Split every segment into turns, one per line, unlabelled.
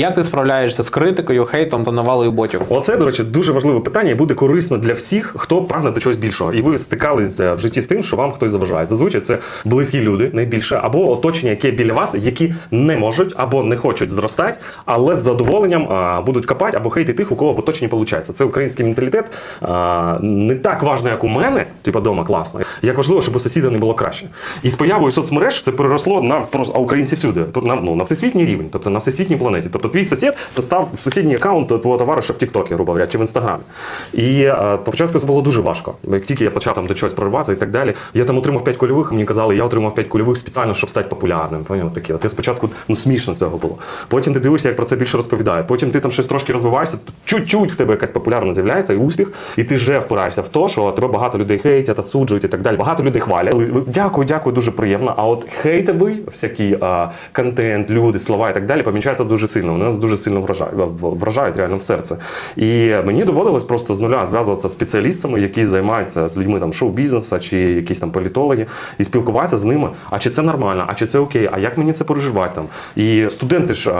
Як ти справляєшся з критикою, хейтом та навалою ботів?
Оце, до речі, дуже важливе питання і буде корисно для всіх, хто прагне до чогось більшого. І ви стикалися в житті з тим, що вам хтось заважає. Зазвичай це близькі люди найбільше, або оточення, яке біля вас, які не можуть або не хочуть зростати, але з задоволенням а, будуть копати або хейтити тих, у кого в оточенні виходить. Це український менталітет а, не так важно, як у мене, типа дома класно, як важливо, щоб у сусіда не було краще. І з появою соцмереж це переросло на просто українці всюди, на, ну, на всесвітній рівень, тобто на всесвітній планеті. Тобто твій сусід це став сусідній аккаунт твого товариша в Тіктокі, грубо говоря, чи в інстаграмі. І е, початку це було дуже важко. Як тільки я почав там до чогось прориватися і так далі, я там отримав 5 кульових, мені казали, я отримав 5 кульових спеціально, щоб стати популярним. Поняв таке. От я спочатку ну смішно цього було. Потім ти дивишся, як про це більше розповідають. Потім ти там щось трошки розвиваєшся, чуть-чуть в тебе якась популярна з'являється і успіх, і ти вже впираєшся в те, що тебе багато людей хейтять, осуджують і так далі. Багато людей хвалять. Дякую, дякую, дуже приємно. А от хейтовий всякий а, контент, люди, слова і так далі помічаються дуже сильно. Вони нас дуже сильно вражають, вражають реально в серце. І мені доводилось просто з нуля зв'язуватися з спеціалістами, які займаються з людьми там шоу-бізнесу чи якісь там політологи, і спілкуватися з ними. А чи це нормально, а чи це окей, а як мені це переживати там? І студенти ж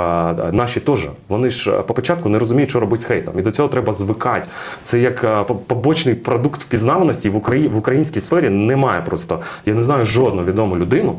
наші теж, вони ж по початку не розуміють, що робити з хейтом. І до цього треба звикати. Це як побочний продукт впізнаваності в Україні в українській сфері немає просто. Я не знаю жодну відому людину.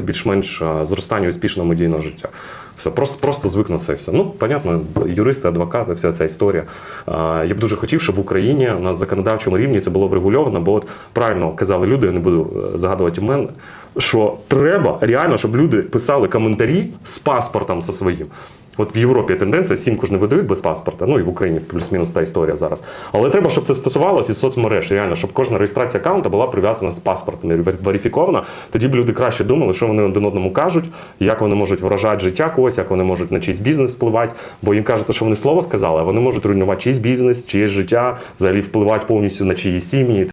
якось більш-менш е, зростання успішного медійного життя. Все, просто, просто звикнутися це. все. Ну, понятно, юристи, адвокати, вся ця історія. Е, Я б дуже хотів, щоб в Україні на законодавчому рівні це було врегульовано, бо от правильно казали люди, я не буду е, загадувати імен, що треба реально, щоб люди писали коментарі з паспортом зі своїм. От в Європі тенденція, сімку ж не видають без паспорта, ну і в Україні плюс-мінус та історія зараз. Але треба, щоб це стосувалося і соцмереж, реально, щоб кожна реєстрація аккаунта була прив'язана з паспортом верифікована. Тоді б люди краще думали, що вони один одному кажуть, як вони можуть вражати життя когось, як вони можуть на чийсь бізнес впливати. Бо їм кажуть, що вони слово сказали, а вони можуть руйнувати чийсь бізнес, чиєсь життя, взагалі впливати повністю на чиїсь сім'ї.